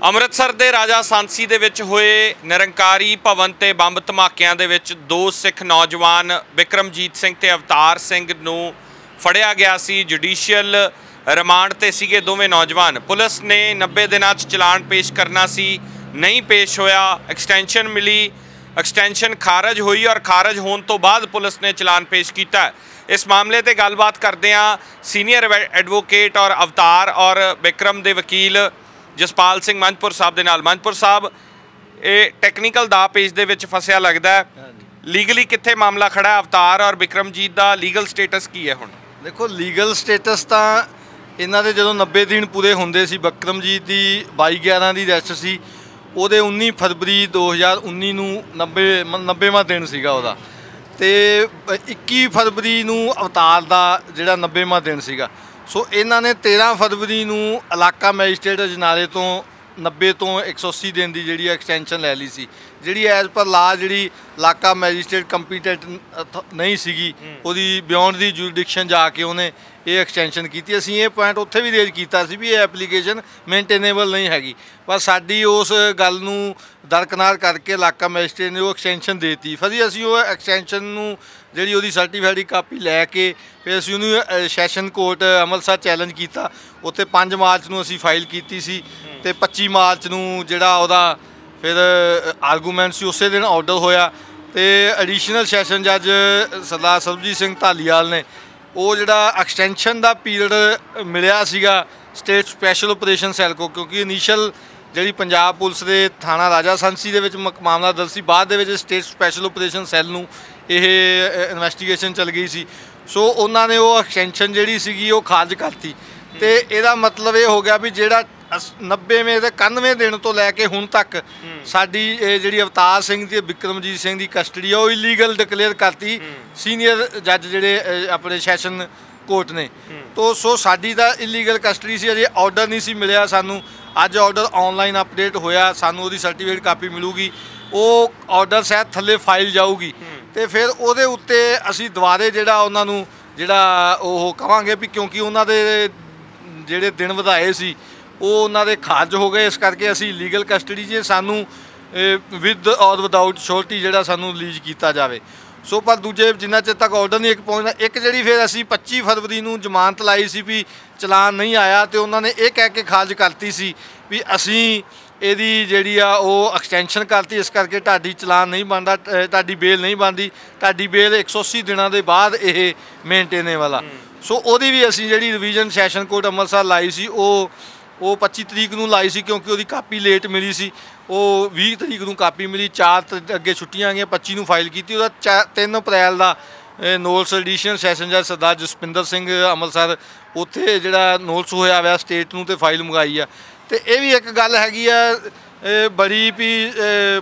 ਅੰਮ੍ਰਿਤਸਰ ਦੇ ਰਾਜਾ ਸਾਂਸੀ ਦੇ ਵਿੱਚ ਹੋਏ ਨਿਰੰਕਾਰੀ ਭਵਨ ਤੇ ਬੰਬ ਧਮਾਕਿਆਂ ਦੇ ਵਿੱਚ ਦੋ ਸਿੱਖ ਨੌਜਵਾਨ, ਵਿਕਰਮਜੀਤ ਸਿੰਘ ਤੇ ਅਵਤਾਰ ਸਿੰਘ ਨੂੰ ਫੜਿਆ ਗਿਆ ਸੀ ਜੁਡੀਸ਼ੀਅਲ ਰਿਮਾਂਡ ਤੇ ਸੀਗੇ ਦੋਵੇਂ ਨੌਜਵਾਨ। ਪੁਲਿਸ ਨੇ 90 ਦਿਨਾਂ 'ਚ ਚਲਾਨ ਪੇਸ਼ ਕਰਨਾ ਸੀ, ਨਹੀਂ ਪੇਸ਼ ਹੋਇਆ ਐਕਸਟੈਂਸ਼ਨ ਮਿਲੀ ਐਕਸਟੈਂਸ਼ਨ ਖਾਰਜ ਹੋਈ ਔਰ ਖਾਰਜ ਹੋਣ ਤੋਂ ਬਾਅਦ ਪੁਲਿਸ ਨੇ ਚਲਾਨ ਪੇਸ਼ ਕੀਤਾ। ਇਸ ਮਾਮਲੇ ਤੇ ਗੱਲਬਾਤ ਕਰਦੇ ਹਾਂ ਸੀਨੀਅਰ ਐਡਵੋਕੇਟ ਔਰ ਅਵਤਾਰ ਔਰ ਵਿਕਰਮ ਦੇ ਵਕੀਲ ਜਸਪਾਲ ਸਿੰਘ ਮੰਜਪੁਰ ਸਾਹਿਬ ਦੇ ਨਾਲ। ਮੰਜਪੁਰ ਸਾਹਿਬ ਇਹ ਟੈਕਨੀਕਲ ਦਾ ਪੇਜ ਦੇ ਵਿੱਚ ਫਸਿਆ ਲੱਗਦਾ ਹੈ। ਲੀਗਲੀ ਕਿੱਥੇ ਮਾਮਲਾ ਖੜਾ ਹੈ? ਅਵਤਾਰ ਔਰ ਵਿਕਰਮਜੀਤ ਦਾ ਲੀਗਲ ਸਟੇਟਸ ਕੀ ਹੈ ਹੁਣ? ਦੇਖੋ ਲੀਗਲ ਸਟੇਟਸ ਤਾਂ ਇਹਨਾਂ ਦੇ ਜਦੋਂ 90 ਦਿਨ ਪੂਰੇ ਹੁੰਦੇ ਸੀ ਬਕਰਮਜੀਤ ਦੀ 22 11 ਦੀ ਰੈਸਟ ਸੀ ਉਹਦੇ 19 ਫਰਵਰੀ 2019 ਨੂੰ 90 90ਵਾਂ ਦਿਨ ਸੀਗਾ ਉਹਦਾ। ਤੇ 21 ਫਰਵਰੀ ਨੂੰ ਅਵਤਾਰ ਦਾ ਜਿਹੜਾ 90ਵਾਂ ਦਿਨ ਸੀਗਾ। ਸੋ ਇਹਨਾਂ ਨੇ 13 ਫਰਵਰੀ ਨੂੰ ਇਲਾਕਾ ਮੈਜਿਸਟ੍ਰੇਟ ਅਜਨਾਲੇ ਤੋਂ 90 ਤੋਂ 180 ਦਿਨ ਦੀ ਜਿਹੜੀ ਐਕਸਟੈਂਸ਼ਨ ਲੈ ਲਈ ਸੀ। ਜਿਹੜੀ ਐਜ਼ ਪਰ ਲਾ ਜਿਹੜੀ ਇਲਾਕਾ ਮੈਜਿਸਟ੍ਰੇਟ ਕੰਪੀਟੈਂਟ ਨਹੀਂ ਸੀਗੀ ਉਹਦੀ ਬਿਯੋਂਡ ਦੀ ਜੁਰਿਡਿਕਸ਼ਨ ਜਾ ਕੇ ਉਹਨੇ ਇਹ ਐਕਸਟੈਂਸ਼ਨ ਕੀਤੀ। ਅਸੀਂ ਇਹ ਪੁਆਇੰਟ ਉੱਥੇ ਵੀ ਰੇਜ਼ ਕੀਤਾ ਸੀ ਵੀ ਇਹ ਐਪਲੀਕੇਸ਼ਨ ਮੇਨਟੇਨੇਬਲ ਨਹੀਂ ਹੈਗੀ। ਪਰ ਸਾਡੀ ਉਸ ਗੱਲ ਨੂੰ ਦਰਕਨਾਰ ਕਰਕੇ ਇਲਾਕਾ ਮੈਜਿਸਟ੍ਰੇਟ ਨੇ ਉਹ ਐਕਸਟੈਂਸ਼ਨ ਦੇਤੀ। ਫਿਰ ਅਸੀਂ ਉਹ ਐਕਸਟੈਂਸ਼ਨ ਨੂੰ ਜਿਹੜੀ ਉਹਦੀ ਸਰਟੀਫਾਈਡ ਕਾਪੀ ਲੈ ਕੇ ਫਿਰ ਅਸੀਂ ਉਹਨੂੰ ਸੈਸ਼ਨ ਕੋਰਟ ਅੰਮ੍ਰਿਤਸਰ ਚੈਲੰਜ ਕੀਤਾ। ਉੱਥੇ 5 ਮਾਰਚ ਨੂੰ ਅਸੀਂ ਫਾਈਲ ਕੀਤੀ ਸੀ। ਤੇ 25 ਮਾਰਚ ਨੂੰ ਜਿਹੜਾ ਉਹਦਾ ਫਿਰ ਆਰਗੂਮੈਂਟ ਸੀ, ਉਸੇ ਦਿਨ ਆਰਡਰ ਹੋਇਆ। ਤੇ ਐਡੀਸ਼ਨਲ ਸੈਸ਼ਨ ਜੱਜ ਸਰਦਾਰ ਸਰਬਜੀਤ ਸਿੰਘ ਢਾਲੀਵਾਲ ਨੇ, ਉਹ ਜਿਹੜਾ ਐਕਸਟੈਂਸ਼ਨ ਦਾ ਪੀਰੀਅਡ ਮਿਲਿਆ ਸੀਗਾ ਸਟੇਟ ਸਪੈਸ਼ਲ ਆਪਰੇਸ਼ਨ ਸੈੱਲ ਕੋ ਕਿਉਂਕਿ ਇਨੀਸ਼ੀਅਲ ਜਿਹੜੀ ਪੰਜਾਬ ਪੁਲਿਸ ਦੇ ਥਾਣਾ ਰਾਜਾ ਸੰਸੀ ਦੇ ਵਿੱਚ ਮਕ- ਮਾਮਲਾ ਦਰਜ ਸੀ, ਬਾਅਦ ਦੇ ਵਿੱਚ ਸਟੇਟ ਸਪੈਸ਼ਲ ਆਪਰੇਸ਼ਨ ਸੈੱਲ ਨੂੰ ਇਹ ਇਨਵੈਸਟੀਗੇਸ਼ਨ ਚੱਲ ਗਈ ਸੀ। ਸੋ ਉਹਨਾਂ ਨੇ ਉਹ ਐਕਸਟੈਂਸ਼ਨ ਜਿਹੜੀ ਸੀਗੀ, ਉਹ ਖਾਰਜ ਕਰਤੀ। ਤੇ ਇਹਦਾ ਮਤਲਬ ਇਹ ਹੋ ਗਿਆ ਵੀ ਜਿਹੜਾ 90ਵੇਂ ਤੇ 91ਵੇਂ ਦਿਨ ਤੋਂ ਲੈ ਕੇ ਹੁਣ ਤੱਕ ਸਾਡੀ ਇਹ ਜਿਹੜੀ ਅਵਤਾਰ ਸਿੰਘ ਤੇ ਵਿਕਰਮਜੀਤ ਸਿੰਘ ਦੀ ਕਸਟਡੀ ਆ ਉਹ ਇਲੀਗਲ ਡਿਕਲੇਅਰ ਕਰਤੀ। ਸੀਨੀਅਰ ਜੱਜ ਜਿਹੜੇ ਆਪਣੇ ਸੈਸ਼ਨ ਕੋਰਟ ਨੇ। ਤੋ ਸੋ ਸਾਡੀ ਤਾਂ ਇਲੀਗਲ ਕਸਟਡੀ ਸੀ ਅਜੇ ਆਰਡਰ ਨਹੀਂ ਸੀ ਮਿਲਿਆ ਸਾਨੂੰ। ਅੱਜ ਆਰਡਰ ਆਨਲਾਈਨ ਅਪਡੇਟ ਹੋਇਆ ਸਾਨੂੰ ਉਹਦੀ ਸਰਟੀਫਿਕੇਟ ਕਾਪੀ ਮਿਲੂਗੀ। ਉਹ ਆਰਡਰ ਸ਼ਾਇਦ ਥੱਲੇ ਫਾਈਲ ਜਾਊਗੀ। ਤੇ ਫਿਰ ਉਹਦੇ ਉੱਤੇ ਅਸੀਂ ਦੁਬਾਰੇ ਜਿਹੜਾ ਉਹਨਾਂ ਨੂੰ ਜਿਹੜਾ ਉਹ ਕਵਾਂਗੇ ਵੀ ਕਿਉਂਕਿ ਉਹਨਾਂ ਦੇ ਜਿਹੜੇ ਦਿਨ ਵਧਾਏ ਸੀ ਉਹ ਉਹਨਾਂ ਦੇ ਖਾਰਜ ਹੋ ਗਏ। ਇਸ ਕਰਕੇ ਅਸੀਂ ਲੀਗਲ ਕਸਟਡੀ 'ਚ ਸਾਨੂੰ ਵਿਦ ਔਰ ਵਿਦਆਊਟ ਸ਼ੋਰਟੀ ਜਿਹੜਾ ਸਾਨੂੰ ਰਿਲੀਜ਼ ਕੀਤਾ ਜਾਵੇ। ਸੋ ਪਰ ਦੂਜੇ ਜਿੰਨਾ ਚਿਰ ਤੱਕ ਆਰਡਰ ਨਹੀਂ ਇੱਕ ਪਹੁੰਚਦਾ ਇੱਕ ਜਿਹੜੀ ਫਿਰ ਅਸੀਂ 25 ਫਰਵਰੀ ਨੂੰ ਜ਼ਮਾਨਤ ਲਾਈ ਸੀ ਵੀ ਚਲਾਨ ਨਹੀਂ ਆਇਆ ਤੇ ਉਹਨਾਂ ਨੇ ਇਹ ਕਹਿ ਕੇ ਖਾਰਜ ਕਰਤੀ ਸੀ ਵੀ ਅਸੀਂ ਇਹਦੀ ਜਿਹੜੀ ਆ ਉਹ ਐਕਸਟੈਂਸ਼ਨ ਕਰਤੀ। ਇਸ ਕਰਕੇ ਤੁਹਾਡੀ ਚਲਾਨ ਨਹੀਂ ਬਣਦਾ ਤੁਹਾਡੀ ਬੇਲ ਨਹੀਂ ਬਣਦੀ। ਤੁਹਾਡੀ ਬੇਲ 180 ਦਿਨਾਂ ਦੇ ਬਾਅਦ ਇਹ ਮੇਨਟੇਨੇ ਵਾਲਾ। ਸੋ ਉਹਦੀ ਵੀ ਅਸੀਂ ਜਿਹੜੀ ਰਿਵੀਜ਼ਨ ਸੈਸ਼ਨ ਕੋਰਟ ਅੰਮ੍ਰਿਤਸਰ ਲਾਈ ਸੀ ਉਹ ਉਹ 25 ਤਰੀਕ ਨੂੰ ਲਾਈ ਸੀ ਕਿਉਂਕਿ ਉਹਦੀ ਕਾਪੀ ਲੇਟ ਮਿਲੀ ਸੀ। ਉਹ 20 ਤਰੀਕ ਨੂੰ ਕਾਪੀ ਮਿਲੀ 4 ਅੱਗੇ ਛੁੱਟੀਆਂ ਆ ਗਈਆਂ 25 ਨੂੰ ਫਾਈਲ ਕੀਤੀ। ਉਹਦਾ 3 ਅਪ੍ਰੈਲ ਦਾ ਨੋਲਸ ਐਡੀਸ਼ਨ ਸੈਸ਼ਨ ਜੱਜ ਸਰਦਾਰ ਜਸਪਿੰਦਰ ਸਿੰਘ ਅੰਮ੍ਰਿਤਸਰ, ਉੱਥੇ ਜਿਹੜਾ ਨੋਲਸ ਹੋਇਆ ਹੋਇਆ ਸਟੇਟ ਨੂੰ ਤੇ ਫਾਈਲ ਮੰਗਾਈ ਆ। ਤੇ ਇਹ ਵੀ ਇੱਕ ਗੱਲ ਹੈਗੀ ਆ ਬੜੀ ਵੀ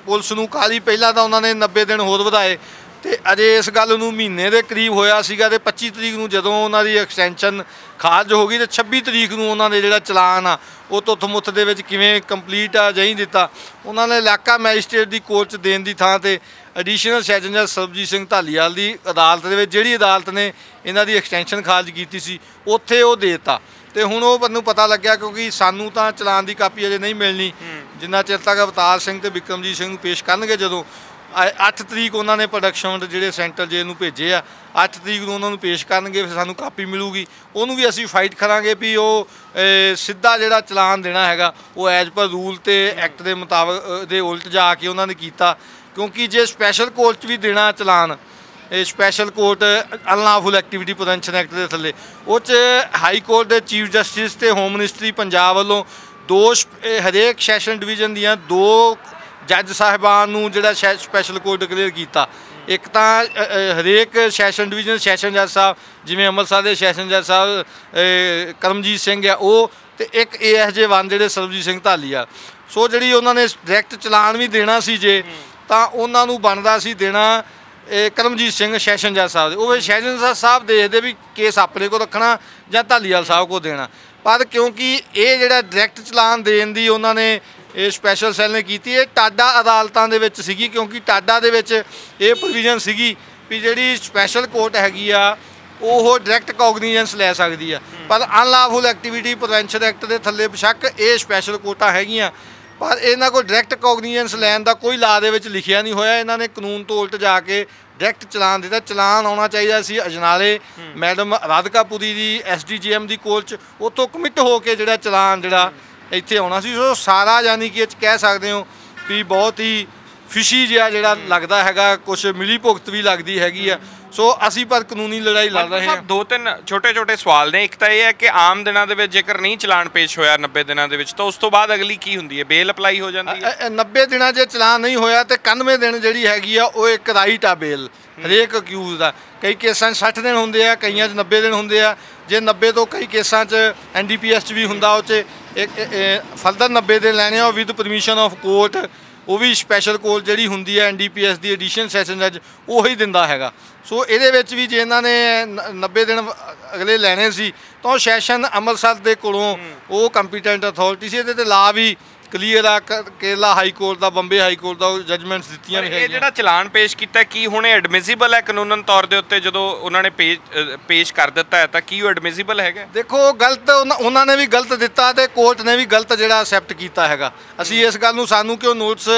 ਪੁਲਿਸ ਨੂੰ ਕਾਲੀ ਪਹਿਲਾਂ ਤਾਂ ਉਹਨਾਂ ਨੇ 90 ਦਿਨ ਹੋਰ ਵਧਾਏ। ਤੇ ਅਜੇ ਇਸ ਗੱਲ ਨੂੰ ਮਹੀਨੇ ਦੇ ਕਰੀਬ ਹੋਇਆ ਸੀਗਾ ਤੇ 25 ਤਰੀਕ ਨੂੰ ਜਦੋਂ ਉਹਨਾਂ ਦੀ ਐਕਸਟੈਂਸ਼ਨ ਖਾਰਜ ਹੋ ਗਈ ਤੇ 26 ਤਰੀਕ ਨੂੰ ਉਹਨਾਂ ਦੇ ਜਿਹੜਾ ਚਲਾਨ ਆ ਉਹ ਤੁੱਥ ਮੁੱਥ ਦੇ ਵਿੱਚ ਕਿਵੇਂ ਕੰਪਲੀਟ ਆ ਜਹੀਂ ਦਿੱਤਾ। ਉਹਨਾਂ ਨੇ ਇਲਾਕਾ ਮੈਜਿਸਟ੍ਰੇਟ ਦੀ ਕੋਰਟ 'ਚ ਦੇਣ ਦੀ ਥਾਂ ਤੇ ਐਡੀਸ਼ਨਲ ਸੈਸ਼ਨ ਜੱਜ ਸਰਬਜੀਤ ਸਿੰਘ ਢਾਲੀਵਾਲ ਦੀ ਅਦਾਲਤ ਦੇ ਵਿੱਚ ਜਿਹੜੀ ਅਦਾਲਤ ਨੇ ਇਹਨਾਂ ਦੀ ਐਕਸਟੈਂਸ਼ਨ ਖਾਰਜ ਕੀਤੀ ਸੀ ਉੱਥੇ ਉਹ ਦੇਤਾ। ਤੇ ਹੁਣ ਉਹ ਮੈਨੂੰ ਪਤਾ ਲੱਗਿਆ ਕਿਉਂਕਿ ਸਾਨੂੰ ਤਾਂ ਚਲਾਨ ਦੀ ਕਾਪੀ ਅਜੇ ਨਹੀਂ ਮਿਲਣੀ। ਜਿੰਨਾ ਚਿਰ ਤੱਕ ਅਵਤਾਰ ਸਿੰਘ ਤੇ ਵਿਕਰਮਜੀਤ ਸਿੰਘ ਨੂੰ ਪੇਸ਼ ਕਰਨਗੇ ਜਦੋਂ 8 ਤਰੀਕ ਉਹਨਾਂ ਨੇ ਪ੍ਰੋਡਕਸ਼ਨ ਜਿਹੜੇ ਸੈਂਟਰ ਜੇ ਨੂੰ ਭੇਜੇ ਆ 8 ਤਰੀਕ ਨੂੰ ਉਹਨਾਂ ਨੂੰ ਪੇਸ਼ ਕਰਨਗੇ, ਫਿਰ ਸਾਨੂੰ ਕਾਪੀ ਮਿਲੂਗੀ। ਉਹਨੂੰ ਵੀ ਅਸੀਂ ਫਾਈਟ ਕਰਾਂਗੇ ਵੀ ਉਹ ਸਿੱਧਾ ਜਿਹੜਾ ਚਲਾਨ ਦੇਣਾ ਹੈਗਾ, ਉਹ ਐਜ਼ ਪਰ ਰੂਲ ਤੇ ਐਕਟ ਦੇ ਮੁਤਾਬਕ ਦੇ ਉਲਟ ਜਾ ਕੇ ਉਹਨਾਂ ਨੇ ਕੀਤਾ। ਕਿਉਂਕਿ ਜੇ ਸਪੈਸ਼ਲ ਕੋਰਟ 'ਚ ਵੀ ਦੇਣਾ ਚਲਾਨ, ਇਹ special court unlawful activity prevention act ਦੇ ਥੱਲੇ, ਉਹ 'ਚ ਹਾਈ ਕੋਰਟ ਦੇ ਚੀਫ ਜਸਟਿਸ ਤੇ ਹੋਮ ਮਿਨਿਸਟਰੀ ਪੰਜਾਬ ਵੱਲੋਂ ਦੋ ਹਰੇਕ ਸੈਸ਼ਨ ਡਿਵੀਜ਼ਨ ਦੀਆਂ ਦੋ ਜੱਜ ਸਾਹਿਬਾਨ ਨੂੰ ਜਿਹੜਾ ਸਪੈਸ਼ਲ ਕੋਰਟ ਡਿਕਲੇਅਰ ਕੀਤਾ। ਇੱਕ ਤਾਂ ਹਰੇਕ ਸੈਸ਼ਨ ਡਿਵੀਜ਼ਨ ਸੈਸ਼ਨ ਜੱਜ ਸਾਹਿਬ, ਜਿਵੇਂ ਅੰਮ੍ਰਿਤਸਰ ਦੇ ਸੈਸ਼ਨ ਜੱਜ ਸਾਹਿਬ ਕਰਮਜੀਤ ਸਿੰਘ ਆ, ਉਹ ਤੇ ਇੱਕ ਏਐਸਜੇ 1 ਜਿਹੜੇ ਸਰਬਜੀਤ ਸਿੰਘ ਢਾਲੀ ਸੋ ਜਿਹੜੀ ਉਹਨਾਂ ਨੇ ਡਾਇਰੈਕਟ ਚਲਾਨ ਵੀ ਦੇਣਾ ਸੀ ਜੇ, ਤਾਂ ਉਹਨਾਂ ਨੂੰ ਬਣਦਾ ਸੀ ਦੇਣਾ ਇਹ ਕਰਮਜੀਤ ਸਿੰਘ ਸੈਸ਼ਨ ਜੱਜ ਸਾਹਿਬ ਦੇ। ਉਹ ਵੀ ਸੈਸ਼ਨ ਜੱਜ ਸਾਹਿਬ ਦੇਖਦੇ ਵੀ ਕੇਸ ਆਪਣੇ ਕੋਲ ਰੱਖਣਾ ਜਾਂ ਢਾਲੀਵਾਲ ਸਾਹਿਬ ਕੋਲ ਦੇਣਾ। ਪਰ ਕਿਉਂਕਿ ਇਹ ਜਿਹੜਾ ਡਾਇਰੈਕਟ ਚਲਾਨ ਦੇਣ ਦੀ ਉਹਨਾਂ ਨੇ ਇਹ ਸਪੈਸ਼ਲ ਸੈੱਲ ਨੇ ਕੀਤੀ। ਇਹ ਟਾਡਾ ਅਦਾਲਤਾਂ ਦੇ ਵਿੱਚ ਸੀਗੀ ਕਿਉਂਕਿ ਟਾਡਾ ਦੇ ਵਿੱਚ ਇਹ ਪ੍ਰੋਵੀਜ਼ਨ ਸੀਗੀ ਵੀ ਜਿਹੜੀ ਸਪੈਸ਼ਲ ਕੋਰਟ ਹੈਗੀ ਆ ਉਹ ਡਾਇਰੈਕਟ ਕੌਗਨੀਜੈਂਸ ਲੈ ਸਕਦੀ ਆ। ਪਰ ਅਨਲਾਫੁਲ ਐਕਟੀਵਿਟੀ ਪ੍ਰੀਵੈਂਸ਼ਨ ਐਕਟ ਦੇ ਥੱਲੇ ਬੇਸ਼ੱਕ ਇਹ ਸਪੈਸ਼ਲ ਕੋਟਾ ਹੈਗੀਆਂ। ਪਰ ਇਹਨਾਂ ਕੋਲ ਡਾਇਰੈਕਟ ਕੋਗਨੀਜੈਂਸ ਲੈਣ ਦਾ ਕੋਈ ਲਾ ਦੇ ਵਿੱਚ ਲਿਖਿਆ ਨਹੀਂ ਹੋਇਆ। ਇਹਨਾਂ ਨੇ ਕਾਨੂੰਨ ਤੋਂ ਉਲਟ ਜਾ ਕੇ ਡਾਇਰੈਕਟ ਚਲਾਨ ਦਿੱਤਾ। ਚਲਾਨ ਆਉਣਾ ਚਾਹੀਦਾ ਸੀ ਅਜਨਾਲੇ ਮੈਡਮ ਰਾਧਿਕਾ ਪੁਰੀ ਦੀ ਐਸਡੀਜੀਐਮ ਦੀ ਕੋਲ ਚ। ਉਤੋਂ ਕਮਿਟ ਹੋ ਕੇ ਜਿਹੜਾ ਚਲਾਨ ਜਿਹੜਾ ਇੱਥੇ ਆਉਣਾ ਸੀ। ਸੋ ਸਾਰਾ ਯਾਨੀ ਕਿ ਇਹ ਕਹਿ ਸਕਦੇ ਹੋ ਵੀ ਬਹੁਤ ਹੀ ਫਿਸ਼ੀ ਜਿਹਾ ਜਿਹੜਾ ਲੱਗਦਾ ਹੈਗਾ। ਕੁਝ ਮਿਲੀ ਭੁਗਤ ਵੀ ਲੱਗਦੀ ਹੈਗੀ ਆ। ਸੋ ਅਸੀਂ ਪਰ ਕਾਨੂੰਨੀ ਲੜਾਈ ਲੜ ਰਹੇ ਹਾਂ। ਦੋ ਤਿੰਨ ਛੋਟੇ ਛੋਟੇ ਸਵਾਲ ਨੇ। ਇੱਕ ਤਾਂ ਇਹ ਹੈ ਕਿ ਆਮ ਦਿਨਾਂ ਦੇ ਵਿੱਚ ਜੇਕਰ ਨਹੀਂ ਚਲਾਨ ਪੇਸ਼ ਹੋਇਆ 90 ਦਿਨਾਂ ਦੇ ਵਿੱਚ ਤਾਂ ਉਸ ਤੋਂ ਬਾਅਦ ਅਗਲੀ ਕੀ ਹੁੰਦੀ ਹੈ? ਬੇਲ ਅਪਲਾਈ ਹੋ ਜਾਂਦੀ ਹੈ? ਅ- ਅ- 90 ਦਿਨਾਂ 'ਚ ਚਲਾਨ ਨਹੀਂ ਹੋਇਆ ਤੇ 91 ਦਿਨ ਜਿਹੜੀ ਹੈਗੀ ਆ ਉਹ ਇੱਕ ਰਾਈਟ ਆ ਬੇਲ ਹਰੇਕ ਅਕਿਊਜ਼ ਦਾ। ਕਈ ਕੇਸਾਂ 'ਚ 60 ਦਿਨ ਹੁੰਦੇ ਆ ਕਈਆਂ 'ਚ 90 ਦਿਨ ਹੁੰਦੇ ਆ। ਜੇ 90 ਤੋਂ ਕਈ ਕੇਸਾਂ 'ਚ ਐਨਡੀਪੀਐਸ 'ਚ ਵੀ ਹੁੰਦਾ ਉਹ 'ਚ ਇੱਕ ਫਰਦਰ 90 ਦਿਨ ਲੈਣੇ ਆ ਵਿਦ ਪਰਮਿਸ਼ਨ ਆਫ ਕੋਰਟ ਉਹ ਵੀ ਸਪੈਸ਼ਲ ਕੋਰਟ ਜਿਹੜੀ ਹੁੰਦੀ ਹੈ ਐਨਡੀਪੀਐਸ ਦੀ ਐਡੀਸ਼ਨ ਸੈਸ਼ਨ ਜੱਜ ਉਹੀ ਦਿੰਦਾ ਹੈਗਾ। ਸੋ ਇਹਦੇ ਵਿੱਚ ਵੀ ਜੇ ਇਹਨਾਂ ਨੇ ਨ- 90 ਦਿਨ ਅਗਲੇ ਲੈਣੇ ਸੀ ਤਾਂ ਉਹ ਸੈਸ਼ਨ ਅੰਮ੍ਰਿਤਸਰ ਦੇ ਕੋਲੋਂ ਉਹ ਕੰਪੀਟੈਂਟ ਅਥਾਰਟੀ ਸੀ। ਇਹਦੇ ਤੇ ਲਾ ਵੀ ਕਲੀਅਰ ਆ ਕ- ਕੇਰਲਾ ਹਾਈ ਕੋਰਟ ਦਾ ਬੰਬੇ ਹਾਈ ਕੋਰਟ ਦਾ ਜਜਮੈਂਟਸ ਦਿੱਤੀਆਂ ਵੀ ਇਹ ਹੈਗੀਆਂ। ਜਿਹੜਾ ਚਲਾਨ ਪੇਸ਼ ਕੀਤਾ ਕੀ ਹੁਣ ਐਡਮਿਸਿਬਲ ਹੈ ਕਾਨੂੰਨਨ ਤੌਰ ਦੇ ਉੱਤੇ ਜਦੋਂ ਉਹਨਾਂ ਨੇ ਪੇਸ਼ ਅ, ਪੇਸ਼ ਕਰ ਦਿੱਤਾ ਹੈ ਤਾਂ ਕੀ ਉਹ ਐਡਮਿਸਿਬਲ ਹੈਗਾ? ਦੇਖੋ ਗਲਤ ਉਹਨਾਂ- ਉਹਨਾਂ ਨੇ ਵੀ ਗਲਤ ਦਿੱਤਾ ਤੇ ਕੋਰਟ ਨੇ ਵੀ ਗਲਤ ਜਿਹੜਾ ਅਸੈਪਟ ਕੀਤਾ ਹੈਗਾ। ਅਸੀਂ ਇਸ ਗੱਲ ਨੂੰ ਸਾਨੂੰ ਕਿਉਂ ਨੋਟਿਸ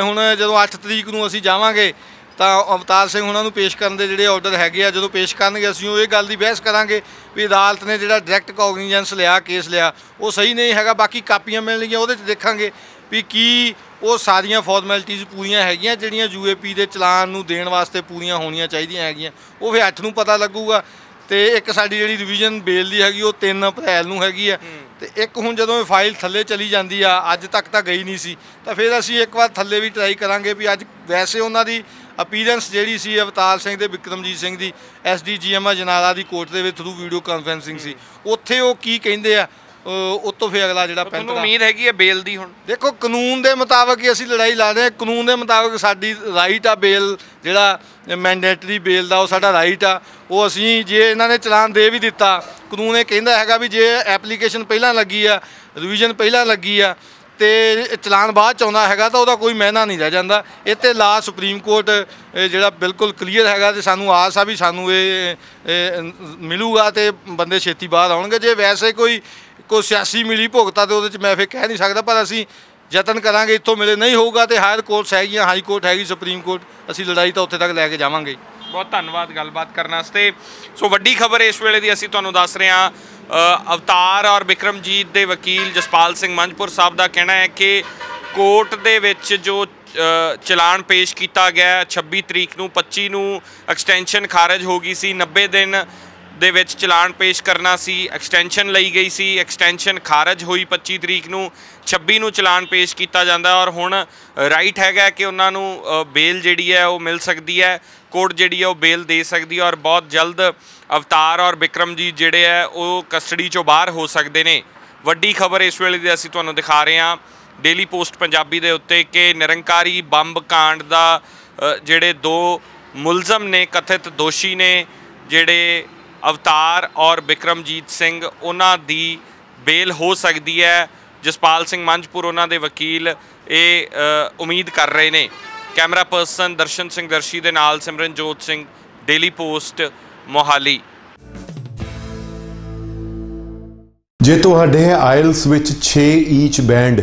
ਹੁਣ ਜਦੋਂ 8 ਤਰੀਕ ਨੂੰ ਅਸੀਂ ਜਾਵਾਂਗੇ ਤਾਂ ਅਵਤਾਰ ਸਿੰਘ ਉਹਨਾਂ ਨੂੰ ਪੇਸ਼ ਕਰਨ ਦੇ ਜਿਹੜੇ ਆਰਡਰ ਹੈਗੇ ਆ ਜਦੋਂ ਪੇਸ਼ ਕਰਨਗੇ ਅਸੀਂ ਉਹ ਇਹ ਗੱਲ ਦੀ ਬਹਿਸ ਕਰਾਂਗੇ ਵੀ ਅਦਾਲਤ ਨੇ ਜਿਹੜਾ ਡਾਇਰੈਕਟ ਕੋਗਨੀਜੈਂਸ ਲਿਆ ਕੇਸ ਲਿਆ ਉਹ ਸਹੀ ਨਹੀਂ ਹੈਗਾ ਬਾਕੀ ਕਾਪੀਆਂ ਮਿਲਣਗੀਆਂ ਉਹਦੇ 'ਚ ਦੇਖਾਂਗੇ ਵੀ ਕੀ ਉਹ ਸਾਰੀਆਂ ਫਾਰਮੈਲਿਟੀਜ਼ ਪੂਰੀਆਂ ਹੈਗੀਆਂ ਜਿਹੜੀਆਂ ਯੂਏਪੀ ਦੇ ਚਲਾਨ ਨੂੰ ਦੇਣ ਵਾਸਤੇ ਪੂਰੀਆਂ ਹੋਣੀਆਂ ਚਾਹੀਦੀਆਂ ਹੈਗੀਆਂ ਉਹ ਫਿਰ 8 ਨੂੰ ਪਤਾ ਲੱਗੂਗਾ। ਤੇ ਇੱਕ ਸਾਡੀ ਜਿਹੜੀ ਰਿਵੀਜ਼ਨ ਬੇਲ ਦੀ ਹੈਗੀ ਉਹ 3 ਅਪ੍ਰੈਲ ਨੂੰ ਹੈਗੀ ਆ। ਤੇ ਇੱਕ ਹੁਣ ਜਦੋਂ ਇਹ ਫਾਈਲ ਥੱਲੇ ਚਲੀ ਜਾਂਦੀ ਆ ਅੱਜ ਤੱਕ ਤਾਂ ਗਈ ਨਹੀਂ ਸੀ ਤਾਂ ਫਿਰ ਅਸੀਂ ਇੱਕ ਵਾਰ ਥੱਲੇ ਵੀ ਟਰਾਈ ਕਰਾਂਗੇ ਵੀ ਅੱਜ ਵੈਸੇ ਉਹਨਾਂ ਦੀ ਅਪੀਅਰੈਂਸ ਜਿਹੜੀ ਸੀ ਅਵਤਾਰ ਸਿੰਘ ਤੇ ਵਿਕਰਮਜੀਤ ਸਿੰਘ ਦੀ ਐਸਡੀਜੀਐਮ ਜਨਾਲਾ ਦੀ ਕੋਰਟ ਦੇ ਵਿੱਚ ਥਰੂ ਵੀਡੀਓ ਕਾਨਫਰੈਂਸਿੰਗ ਸੀ। ਉੱਥੇ ਉਹ ਕੀ ਕਹਿੰਦੇ ਆ ਉਹ ਤੋਂ ਫਿਰ ਅਗਲਾ ਜਿਹੜਾ ਤੁਹਾਨੂੰ ਪੈਂਤਰਾ ਉਮੀਦ ਹੈਗੀ ਹੈ ਬੇਲ ਦੀ ਹੁਣ? ਦੇਖੋ ਕਾਨੂੰਨ ਦੇ ਮੁਤਾਬਕ ਹੀ ਅਸੀਂ ਲੜਾਈ ਲੜ ਰਹੇ ਹਾਂ। ਕਾਨੂੰਨ ਦੇ ਮੁਤਾਬਕ ਸਾਡੀ ਰਾਈਟ ਆ ਬੇਲ ਜਿਹੜਾ ਮੈਂਡੇਟਰੀ ਬੇਲ ਦਾ ਉਹ ਸਾਡਾ ਰਾਈਟ ਆ। ਉਹ ਅਸੀਂ ਜੇ ਇਹਨਾਂ ਨੇ ਚਲਾਨ ਦੇ ਵੀ ਦਿੱਤਾ ਕਾਨੂੰਨ ਇਹ ਕਹਿੰਦਾ ਹੈਗਾ ਵੀ ਜੇ ਐਪਲੀਕੇਸ਼ਨ ਪਹਿਲਾਂ ਲੱਗੀ ਆ ਰਿਵੀਜ਼ਨ ਪਹਿਲਾਂ ਲੱਗੀ ਆ ਤੇ ਚਲਾਨ ਬਾਅਦ ਚ ਆਉਂਦਾ ਹੈਗਾ ਤਾਂ ਉਹਦਾ ਕੋਈ ਮਾਇਨਾ ਨਹੀਂ ਰਹਿ ਜਾਂਦਾ। ਇਹ ਤੇ ਲਾ ਸੁਪਰੀਮ ਕੋਰਟ ਜਿਹੜਾ ਬਿਲਕੁਲ ਕਲੀਅਰ ਹੈਗਾ ਤੇ ਸਾਨੂੰ ਆਸ ਆ ਵੀ ਸਾਨੂੰ ਇਹ ਇਹ ਮਿਲੂਗਾ ਤੇ ਬੰਦੇ ਛੇਤੀ ਬਾਹਰ ਆਉਣਗੇ। ਜੇ ਵੈਸੇ ਕੋਈ ਕੋਈ ਸਿਆਸੀ ਮਿਲੀ ਭੁਗਤਾ ਤੇ ਉਹਦੇ ਚ ਮੈਂ ਫਿਰ ਕਹਿ ਨਹੀਂ ਸਕਦਾ, ਪਰ ਅਸੀਂ ਯਤਨ ਕਰਾਂਗੇ, ਇੱਥੋਂ ਮਿਲੇ ਨਹੀਂ ਹੋਊਗਾ ਤੇ ਹਾਇਰ ਕੋਰਟਸ ਹੈਗੀਆਂ ਹਾਈ ਕੋਰਟ ਹੈਗੀ ਸੁਪਰੀਮ ਕੋਰਟ, ਅਸੀਂ ਲੜਾਈ ਤਾਂ ਉੱਥੇ ਤੱਕ ਲੈ ਕੇ ਜਾਵਾਂਗੇ। ਬਹੁਤ ਧੰਨਵਾਦ ਗੱਲਬਾਤ ਕਰਨ ਵਾਸਤੇ। ਸੋ ਵੱਡੀ ਖਬਰ ਇਸ ਵੇਲੇ ਦੀ ਅਸੀਂ ਤੁਹਾਨੂੰ ਦੱਸ ਰਹੇ ਹਾਂ ਅਵਤਾਰ ਔਰ ਵਿਕਰਮਜੀਤ ਦੇ ਵਕੀਲ ਜਸਪਾਲ ਸਿੰਘ ਮੰਝਪੁਰ ਸਾਹਿਬ ਦਾ ਕਹਿਣਾ ਹੈ ਕਿ ਕੋਰਟ ਦੇ ਵਿੱਚ ਜੋ ਚਲਾਨ ਪੇਸ਼ ਕੀਤਾ ਗਿਆ ਹੈ, 26 ਤਰੀਕ ਨੂੰ 25 ਨੂੰ ਐਕਸਟੈਂਸ਼ਨ ਖਾਰਜ ਹੋ ਗਈ ਸੀ 90 ਦਿਨ ਦੇ ਵਿੱਚ ਚਲਾਨ ਪੇਸ਼ ਕਰਨਾ ਸੀ ਐਕਸਟੈਂਸ਼ਨ ਲਈ ਗਈ ਸੀ ਐਕਸਟੈਂਸ਼ਨ ਖਾਰਜ ਹੋਈ 25 ਤਰੀਕ ਨੂੰ 26 ਨੂੰ ਚਲਾਨ ਪੇਸ਼ ਕੀਤਾ ਜਾਂਦਾ ਔਰ ਹੁਣ ਰਾਈਟ ਹੈਗਾ ਕਿ ਉਹਨਾਂ ਨੂੰ ਬੇਲ ਜਿਹੜੀ ਹੈ ਉਹ ਮਿਲ ਸਕਦੀ ਹੈ, ਕੋਰਟ ਜਿਹੜੀ ਹੈ ਉਹ ਬੇਲ ਦੇ ਸਕਦੀ ਹੈ ਔਰ ਬਹੁਤ ਜਲਦ ਅਵਤਾਰ ਔਰ ਵਿਕਰਮਜੀਤ ਜਿਹੜੇ ਹੈ ਉਹ ਕਸਟਡੀ ਚੋਂ ਬਾਹਰ ਹੋ ਸਕਦੇ ਨੇ। ਵੱਡੀ ਖਬਰ ਇਸ ਵੇਲੇ ਦੀ ਅਸੀਂ ਤੁਹਾਨੂੰ ਦਿਖਾ ਰਹੇ ਹਾਂ ਡੇਲੀ ਪੋਸਟ ਪੰਜਾਬੀ ਦੇ ਉੱਤੇ ਕਿ ਨਿਰੰਕਾਰੀ ਬੰਬ ਕਾਂਡ ਦਾ ਜਿਹੜੇ ਦੋ ਮੁਲਜ਼ਮ ਨੇ, ਕਥਿਤ ਦੋਸ਼ੀ ਨੇ, ਜਿਹੜੇ ਅਵਤਾਰ ਔਰ ਵਿਕਰਮਜੀਤ ਸਿੰਘ, ਉਹਨਾਂ ਦੀ ਬੇਲ ਹੋ ਸਕਦੀ ਹੈ। ਜਸਪਾਲ ਸਿੰਘ ਮੰਝਪੁਰ, ਉਹਨਾਂ ਦੇ ਵਕੀਲ, ਇਹ ਉਮੀਦ ਕਰ ਰਹੇ ਨੇ। ਕੈਮਰਾ ਪਰਸਨ ਦਰਸ਼ਨ ਸਿੰਘ ਦਰਸ਼ੀ ਦੇ ਨਾਲ ਸਿਮਰਨਜੋਤ ਸਿੰਘ, ਡੇਲੀ ਪੋਸਟ, ਮੋਹਾਲੀ। ਜੇ ਤੁਹਾਡੇ ਆਇਲਸ ਵਿੱਚ 6 ਈਚ ਬੈਂਡ